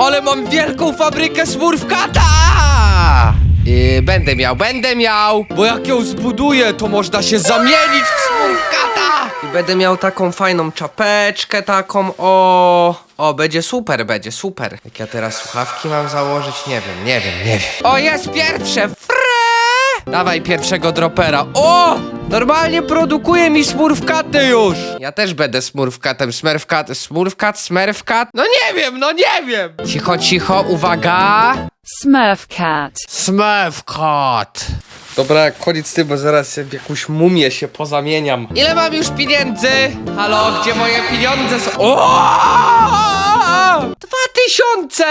Ale mam wielką fabrykę smurfkata! Yy, będę miał, będę miał! Bo jak ją zbuduję, to można się zamienić w smurfkata! I będę miał taką fajną czapeczkę, taką o... O, będzie super, będzie super. Jak ja teraz słuchawki mam założyć? Nie wiem, nie wiem, nie wiem. O, jest pierwsze! Fre! Dawaj pierwszego dropera. O! Normalnie produkuje mi smurfkaty już! Ja też będę smurfkatem, smurfkat, smurfkat, smurfkat? No nie wiem, no nie wiem! Cicho, cicho, uwaga! Smurf cat. Smurfkat! Dobra, koniec z tym, bo zaraz w jakąś mumię się pozamieniam. Ile mam już pieniędzy? Halo, gdzie moje pieniądze są? O! Dwa tysiące!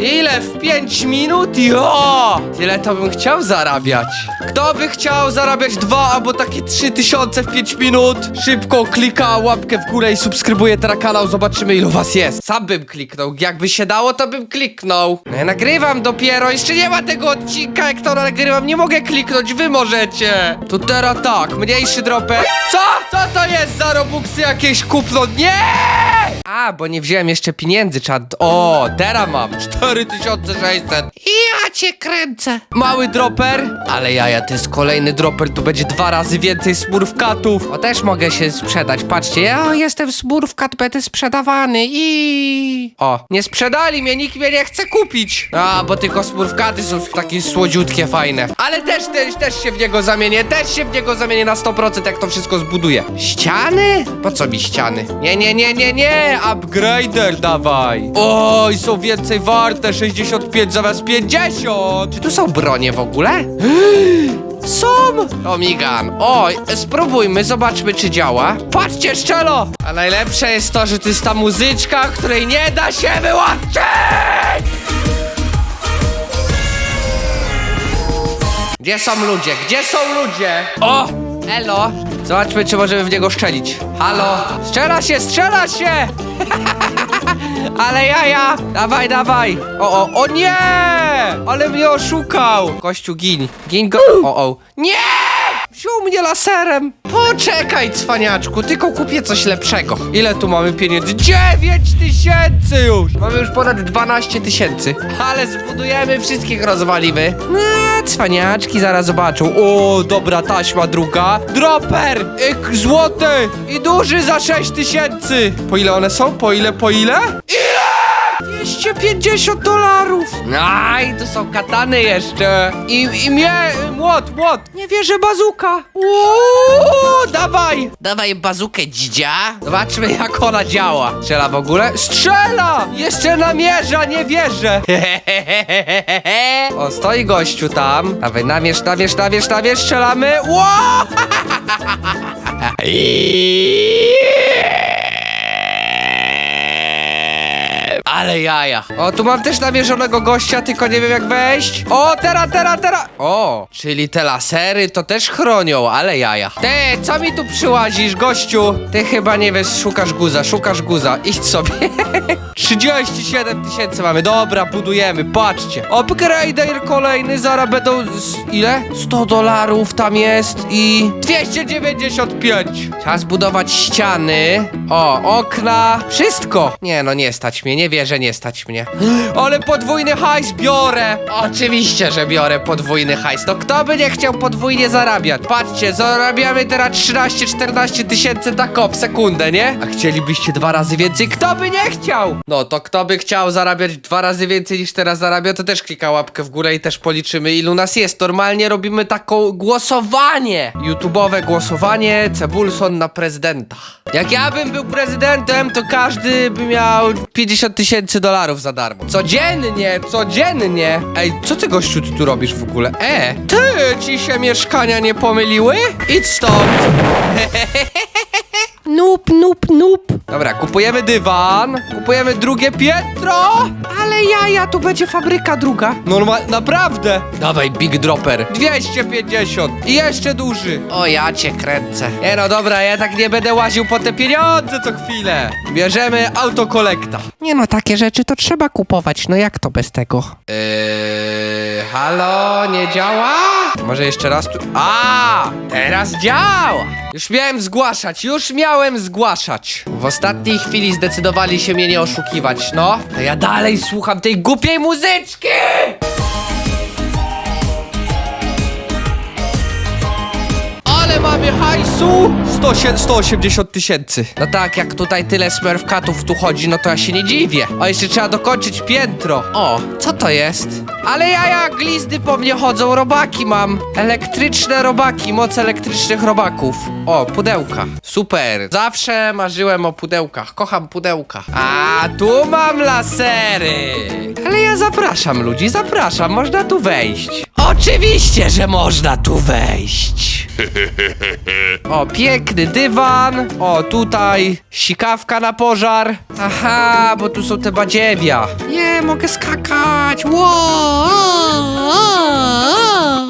Ile w pięć minut? Jo! Tyle to bym chciał zarabiać. Kto by chciał zarabiać dwa albo takie trzy tysiące w pięć minut? Szybko klika łapkę w górę i subskrybuje teraz kanał, zobaczymy ilu was jest. Sam bym kliknął, jakby się dało to bym kliknął. No ja nagrywam dopiero, jeszcze nie ma tego odcinka, jak to nagrywam, nie mogę kliknąć, wy możecie. To teraz tak, mniejszy dropper. Co? Co to jest za robuxy jakieś kupno? Nie! A, bo nie wziąłem jeszcze pieniędzy, O, teraz mam 4600. Ja cię kręcę. Mały dropper, ale jaja, to jest kolejny dropper, tu będzie dwa razy więcej smurfkatów. O, też mogę się sprzedać, patrzcie, ja jestem smurfkat, będę sprzedawany i... O, nie sprzedali mnie, nikt mnie nie chce kupić. A, bo tylko smurfkaty są takie słodziutkie, fajne. Ale też, też, też się w niego zamienię, też się w niego zamienię na 100%, jak to wszystko zbuduję. Ściany? Po co mi ściany? Nie, nie, nie, nie, nie, upgrader dawaj. Oj, są więcej warte, 65 zamiast 50. Czy tu są bronie w ogóle? Są! Omigan. Oj, spróbujmy, zobaczmy czy działa. Patrzcie, szczelo! A najlepsze jest to, że to jest ta muzyczka, której nie da się wyłączyć! Gdzie są ludzie? Gdzie są ludzie? O! Elo! Zobaczmy, czy możemy w niego strzelić. Halo! Strzela się, strzela się! Ale jaja! Dawaj, dawaj! O, o, o nie! Ale mnie oszukał! Kościół, gin. Gin go... O, o. Nie! Wziął mnie laserem! Poczekaj, cwaniaczku, tylko kupię coś lepszego. Ile tu mamy pieniędzy? 9 tysięcy już! Mamy już ponad 12 tysięcy. Ale zbudujemy, wszystkich rozwalimy. Eee, cwaniaczki zaraz zobaczą. O, dobra taśma druga. Dropper! Yk, złoty! I duży za 6 tysięcy! Po ile one są? Po ile, po ile? Ile? 250 dolarów! Aj, to są katany jeszcze. I, i mnie, młot, młot. Nie wierzę, bazuka. Uuu, dawaj. Dawaj bazukę, dzidzia. Zobaczmy, jak ona działa. Strzela w ogóle? Strzela! Jeszcze namierza, nie wierzę. o, stoi gościu tam. Dawaj, namierz, namierz, namierz, namierz, strzelamy. Ło! Ale jaja. O, tu mam też namierzonego gościa, tylko nie wiem jak wejść. O, teraz, teraz, teraz. O, czyli te lasery to też chronią, ale jaja. Ty, co mi tu przyłazisz, gościu? Ty chyba nie wiesz, szukasz guza, szukasz guza. Idź sobie. 37 tysięcy mamy, dobra, budujemy, patrzcie. Upgrader kolejny, zaraz będą, z, ile? 100 dolarów tam jest i 295. Trzeba zbudować ściany, o, okna, wszystko. Nie no, nie stać mnie, nie wierzę, nie stać mnie. Ale podwójny hajs biorę. Oczywiście, że biorę podwójny hajs. No kto by nie chciał podwójnie zarabiać? Patrzcie, zarabiamy teraz 13-14 tysięcy tak w sekundę, nie? A chcielibyście dwa razy więcej? Kto by nie chciał? No to kto by chciał zarabiać dwa razy więcej niż teraz zarabia, to też klika łapkę w górę i też policzymy ilu nas jest. Normalnie robimy taką głosowanie. YouTube'owe głosowanie Cebulson na prezydenta. Jak ja bym był prezydentem, to każdy by miał 50 tysięcy dolarów za darmo. Codziennie, codziennie. Ej, co ty gościu tu, robisz w ogóle? E, ty, ci się mieszkania nie pomyliły? Idź stąd. Nup, nup, nup. Dobra, kupujemy dywan, kupujemy drugie piętro, ale jaja, tu będzie fabryka druga. Normal, naprawdę. Dawaj, Big Dropper. 250 i jeszcze duży. O, ja cię kręcę. Nie no, dobra, ja tak nie będę łaził po te pieniądze co chwilę. Bierzemy autokolekta. Nie no, takie rzeczy to trzeba kupować, no jak to bez tego? Eee, halo, nie działa? Może jeszcze raz tu... A, teraz działa! Już miałem zgłaszać, już miałem zgłaszać. W ostatniej chwili zdecydowali się mnie nie oszukiwać, no. To ja dalej słucham tej głupiej muzyczki! Ale mamy hajsu! 100, sie- 180 tysięcy. No tak, jak tutaj tyle smurfkatów tu chodzi, no to ja się nie dziwię. A jeszcze trzeba dokończyć piętro. O, co to jest? Ale ja jak glizdy po mnie chodzą, robaki mam. Elektryczne robaki, moc elektrycznych robaków. O, pudełka. Super. Zawsze marzyłem o pudełkach. Kocham pudełka. A, tu mam lasery. Ale ja zapraszam ludzi, zapraszam. Można tu wejść. Oczywiście, że można tu wejść. O, piękny dywan. O, tutaj sikawka na pożar. Aha, bo tu są te badziewia. Nie, mogę skakać. Wow.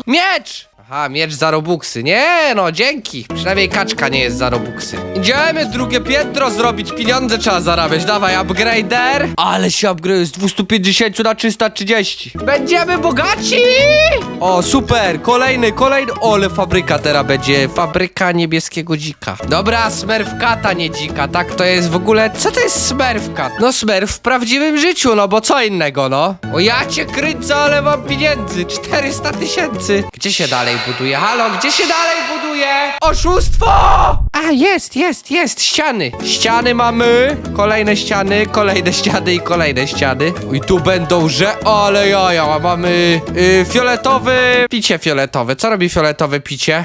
Miecz! Aha, miecz za robuxy. Nie, no dzięki. Przynajmniej kaczka nie jest za robuxy. Idziemy drugie piętro zrobić. Pieniądze trzeba zarabiać. Dawaj, upgrader. Ale się upgrade z 250 na 330. Będziemy bogaci! O, super. Kolejny, kolejny. Ole, fabryka teraz będzie. Fabryka niebieskiego dzika. Dobra, smerfkata, nie dzika. Tak, to jest w ogóle... Co to jest smerfkat? No smerf w prawdziwym życiu, no bo co innego, no. O, ja cię kręcę, ale mam pieniędzy. 400 tysięcy. Gdzie się dalej buduje? Halo, gdzie się dalej buduje? Oszustwo! A, jest, jest, jest. Ściany. Ściany mamy. Kolejne ściany, kolejne ściany i kolejne ściany. I tu będą, że... Ale jaja, mamy... Yy, fioletowy... Picie fioletowe. Co robi fioletowe picie?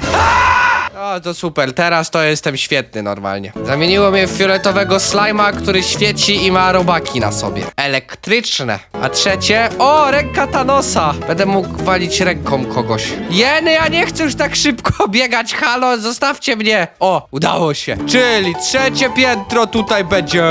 O, to super, teraz to jestem świetny normalnie. Zamieniło mnie w fioletowego slajma, który świeci i ma robaki na sobie. Elektryczne. A trzecie, o, ręka Thanosa. Będę mógł walić ręką kogoś. Jeny, ja nie chcę już tak szybko biegać, halo, zostawcie mnie. O, udało się. Czyli trzecie piętro tutaj będzie.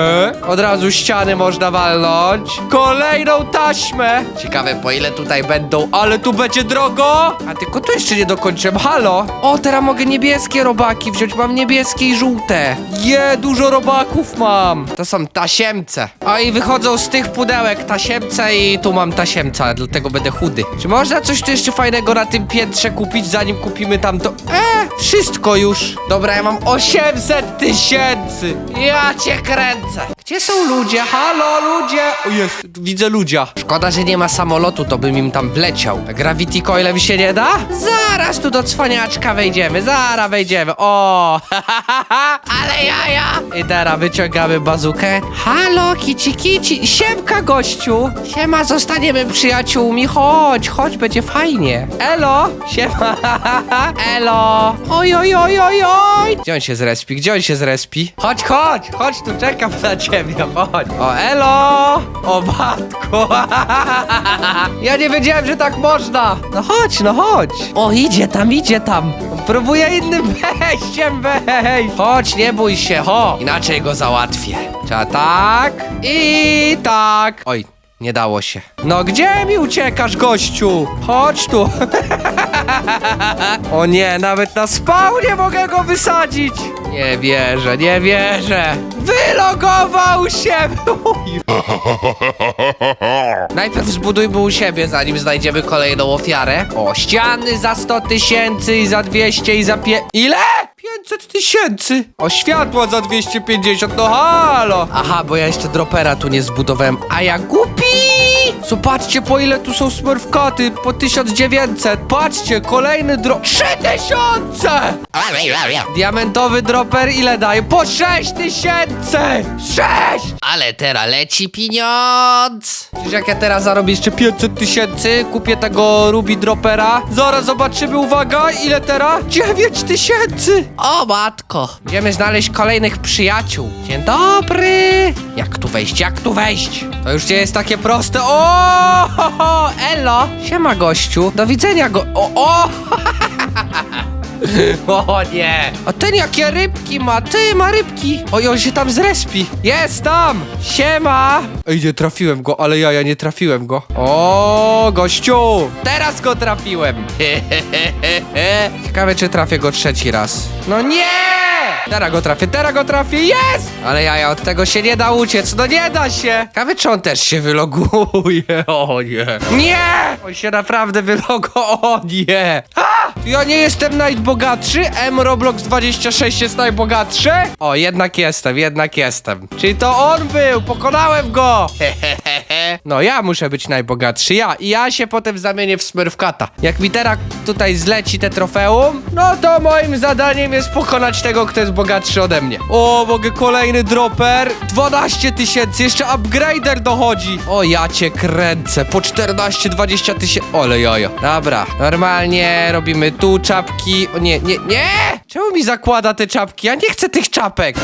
Od razu ściany można walnąć. Kolejną taśmę. Ciekawe, po ile tutaj będą, ale tu będzie drogo. A tylko tu jeszcze nie dokończyłem, halo. O, teraz mogę niebieskie robaki wziąć, mam niebieskie i żółte. Je, dużo robaków mam. To są tasiemce. O, i wychodzą z tych pudełek tasiemce i tu mam tasiemca, dlatego będę chudy. Czy można coś tu jeszcze fajnego na tym piętrze kupić, zanim kupimy tam to... E, wszystko już. Dobra, ja mam 800 tysięcy. Ja cię kręcę. Gdzie są ludzie? Halo, ludzie! O, jest, widzę ludzia. Szkoda, że nie ma samolotu, to bym im tam wleciał. Gravity Coilem się nie da? Zaraz tu do cwaniaczka wejdziemy, zaraz wejdziemy. O, ale jaja! I teraz wyciągamy bazukę. Halo, kici kici. Siemka, gościu. Siema, zostaniemy przyjaciółmi. Chodź, chodź, będzie fajnie. Elo, siema. Elo. Oj, oj, oj, oj, oj. Gdzie on się zrespi? Gdzie on się zrespi? Chodź, chodź, chodź tu, czekam na ciebie, chodź. O, elo. O, matko. Ja nie wiedziałem, że tak można. No chodź, no chodź. O, idzie tam, idzie tam. Próbuję innym wejściem wejść. Chodź, nie bój się, ho. Inaczej go załatwię. Trzeba tak i tak. Oj, nie dało się. No gdzie mi uciekasz, gościu? Chodź tu. o nie, nawet na spawnie mogę go wysadzić. Nie wierzę, nie wierzę. Wylogował się. Najpierw zbudujmy u siebie, zanim znajdziemy kolejną ofiarę. O, ściany za 100 tysięcy i za 200 i za pie... Ile? 500 tysięcy. O, światła za 250, no halo. Aha, bo ja jeszcze dropera tu nie zbudowałem, a ja głupi. Zobaczcie, po ile tu są smurfkoty, po 1900. Patrzcie, kolejny drop... 3000! Diamentowy dropper ile daje? Po 6000! 6! Ale teraz leci pieniądz! Przecież jak ja teraz zarobię jeszcze 500 tysięcy, kupię tego Ruby Dropera. Zaraz zobaczymy, uwaga, ile teraz? 9 tysięcy! O matko! Idziemy znaleźć kolejnych przyjaciół. Dzień dobry! Jak tu wejść, jak tu wejść? To już nie jest takie proste. O! Ho, elo! Siema gościu. Do widzenia go... O! o! O nie! A ten jakie rybki ma? Ty ma rybki! Oj, on się tam zrespi! Jest tam! Siema! Ej, nie trafiłem go, ale ja, ja nie trafiłem go. O, gościu! Teraz go trafiłem! Ciekawe, czy trafię go trzeci raz. No nie! Teraz go trafię, teraz go trafię, jest! Ale ja, ja od tego się nie da uciec, no nie da się! Ciekawe, czy on też się wyloguje, o nie! Nie! On się naprawdę wyloguje, o nie! A! Ja nie jestem najbogatszy? M Roblox 26 jest najbogatszy? O, jednak jestem, jednak jestem. Czyli to on był, pokonałem go! No ja muszę być najbogatszy, ja. I ja się potem zamienię w Smurfkata. Jak mi teraz tutaj zleci te trofeum, no to moim zadaniem jest pokonać tego, kto jest bogatszy ode mnie. O, mogę kolejny dropper. 12 tysięcy, jeszcze upgrader dochodzi. O, ja cię kręcę. Po 14-20 tysięcy. Ole jojo. Dobra, normalnie robimy tu czapki. O nie, nie, nie! Czemu mi zakłada te czapki? Ja nie chcę tych czapek.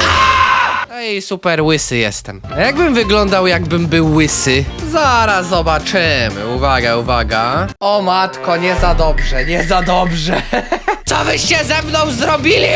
Ej, super łysy jestem. A jakbym wyglądał, jakbym był łysy? Zaraz zobaczymy. Uwaga, uwaga. O matko, nie za dobrze, nie za dobrze. Co wyście ze mną zrobili?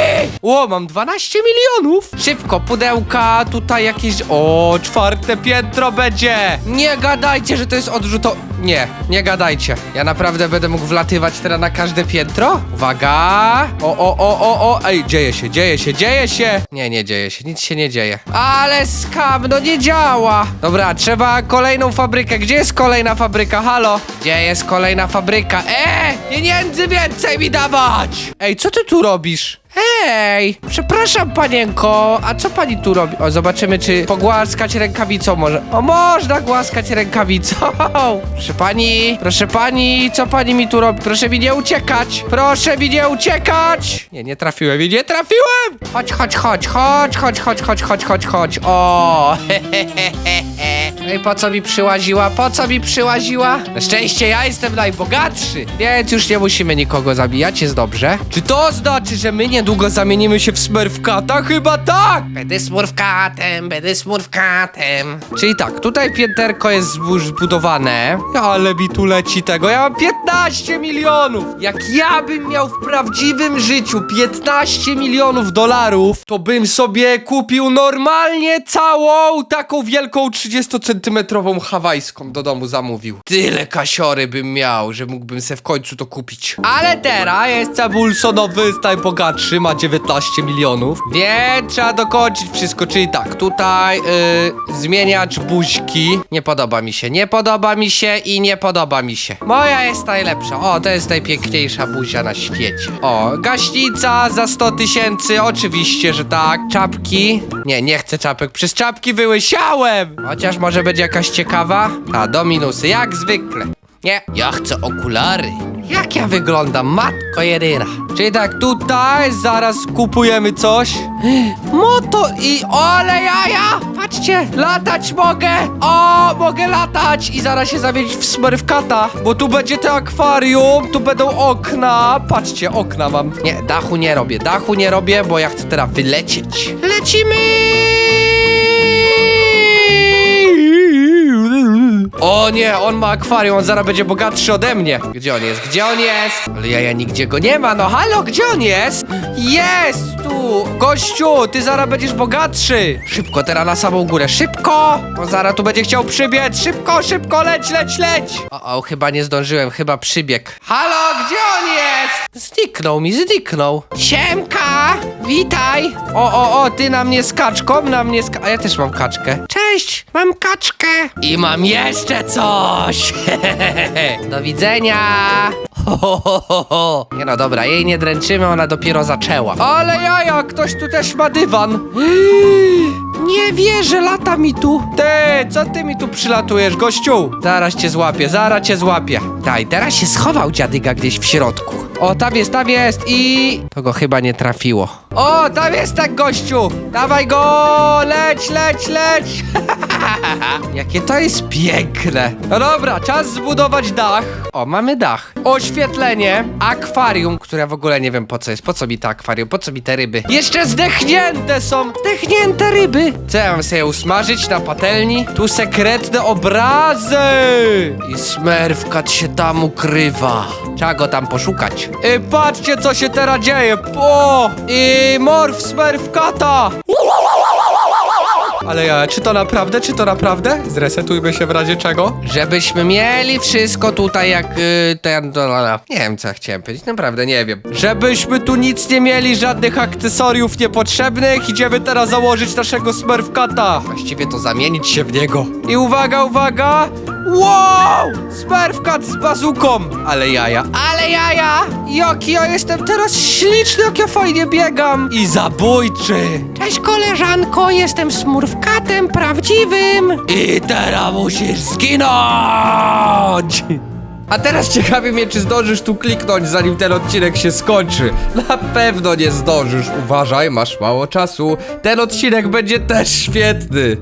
O, mam 12 milionów. Szybko, pudełka, tutaj jakieś... O, czwarte piętro będzie. Nie gadajcie, że to jest odrzuto... Nie, nie gadajcie. Ja naprawdę będę mógł wlatywać teraz na każde piętro? Uwaga. O, o, o, o, o. Ej, dzieje się, dzieje się, dzieje się. Nie, nie dzieje się, nic się nie dzieje. Ale skam, no nie działa. Dobra, trzeba kolejną fabrykę. Gdzie jest kolejna fabryka? Halo? Gdzie jest kolejna fabryka? E, pieniędzy więcej mi dawać. Ej, co ty tu robisz? Hej! Przepraszam, panienko, a co pani tu robi? O, zobaczymy, czy pogłaskać rękawicą może. O, można głaskać rękawicą! Proszę pani, proszę pani, co pani mi tu robi? Proszę mi nie uciekać! Proszę mi nie uciekać! Nie, nie trafiłem i nie trafiłem! Chodź, chodź, chodź, chodź, chodź, chodź, chodź, chodź, chodź, chodź. O! No i po co mi przyłaziła? Po co mi przyłaziła? Na szczęście ja jestem najbogatszy, więc już nie musimy nikogo zabijać, jest dobrze. Czy to znaczy, że my niedługo zamienimy się w Smurfkata? Chyba tak! Będę Smurfkatem, będę Smurfkatem. Czyli tak, tutaj pięterko jest zbu- zbudowane, ale mi tu leci tego. Ja mam 15 milionów! Jak ja bym miał w prawdziwym życiu 15 milionów dolarów, to bym sobie kupił normalnie całą taką wielką 30-centymetrową hawajską do domu zamówił. Tyle kasiory bym miał, że mógłbym se w końcu to kupić. Ale teraz jest Cabulsonowy, jest najbogatszy, ma 19 milionów, więc trzeba dokończyć wszystko, czyli tak, tutaj yy, zmieniacz buźki. Nie podoba mi się, nie podoba mi się i nie podoba mi się. Moja jest najlepsza. O, to jest najpiękniejsza buzia na świecie. O, gaśnica za 100 tysięcy, oczywiście, że tak. Czapki. Nie, nie chcę czapek, przez czapki wyłysiałem. Chociaż może będzie jakaś ciekawa. A, do minusy, jak zwykle. Nie, ja chcę okulary. Jak ja wyglądam, matko jedyna. Czyli tak, tutaj zaraz kupujemy coś. Moto i ole jaja! Patrzcie, latać mogę! O, mogę latać! I zaraz się zamienić w smurfkata, bo tu będzie to akwarium, tu będą okna. Patrzcie, okna mam. Nie, dachu nie robię, dachu nie robię, bo ja chcę teraz wylecieć. Lecimy! O nie, on ma akwarium, on zaraz będzie bogatszy ode mnie. Gdzie on jest? Gdzie on jest? Ale ja, ja nigdzie go nie ma, no halo, gdzie on jest? Jest tu! Gościu, ty zaraz będziesz bogatszy! Szybko, teraz na samą górę, szybko! Bo zaraz tu będzie chciał przybiec, szybko, szybko, leć, leć, leć! O, o, chyba nie zdążyłem, chyba przybiegł. Halo, gdzie on jest? Zniknął mi, zniknął. Siemka, witaj! O, o, o, ty na mnie z kaczką, na mnie z A ja też mam kaczkę. Cześć, mam kaczkę. I mam jeszcze coś. Do widzenia. Ho, ho, ho, ho, ho. Nie no, dobra, jej nie dręczymy, ona dopiero zaczęła. Ale jaja, ktoś tu też ma dywan. Nie wierzę, lata mi tu. Ty, co ty mi tu przylatujesz, gościu? Zaraz cię złapię, zaraz cię złapię. Daj, teraz się schował dziadyga gdzieś w środku. O, tam jest, tam jest i... To go chyba nie trafiło. O, tam jest tak, gościu. Dawaj go, leć, leć, leć. Jakie to jest piękne. No dobra, czas zbudować dach. O, mamy dach. Oświetlenie, akwarium, które w ogóle nie wiem po co jest. Po co mi to akwarium, po co mi te ryby? Jeszcze zdechnięte są. Zdechnięte ryby. Co ja mam sobie usmażyć na patelni? Tu sekretne obrazy. I smerfkat się tam ukrywa. Trzeba go tam poszukać. I patrzcie, co się teraz dzieje. O! I morf smerfkata. Ale ja, czy to naprawdę, czy to naprawdę? Zresetujmy się w razie czego. Żebyśmy mieli wszystko tutaj jak y, ten... no, no, no. Nie wiem, co chciałem powiedzieć, naprawdę nie wiem. Żebyśmy tu nic nie mieli, żadnych akcesoriów niepotrzebnych. Idziemy teraz założyć naszego Smurfkata. Właściwie to zamienić się w niego. I uwaga, uwaga! Wow! Smurfcat z bazuką! Ale jaja, ale jaja! Jaki ja jestem teraz śliczny, jak ja fajnie biegam! I zabójczy! Cześć koleżanko, jestem smurfkatem prawdziwym. I teraz musisz zginąć! A teraz ciekawi mnie, czy zdążysz tu kliknąć, zanim ten odcinek się skończy. Na pewno nie zdążysz. Uważaj, masz mało czasu. Ten odcinek będzie też świetny.